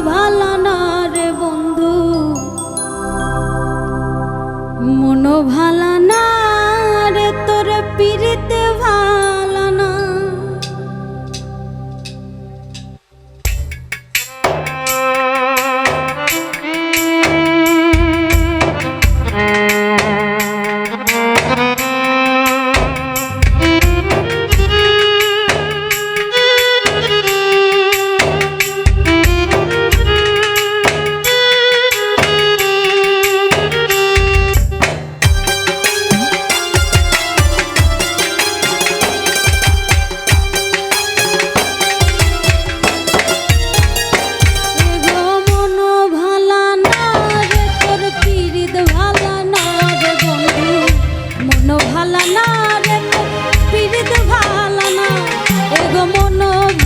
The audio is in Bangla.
ভালো না রে বন্ধু। মনো ভালা মন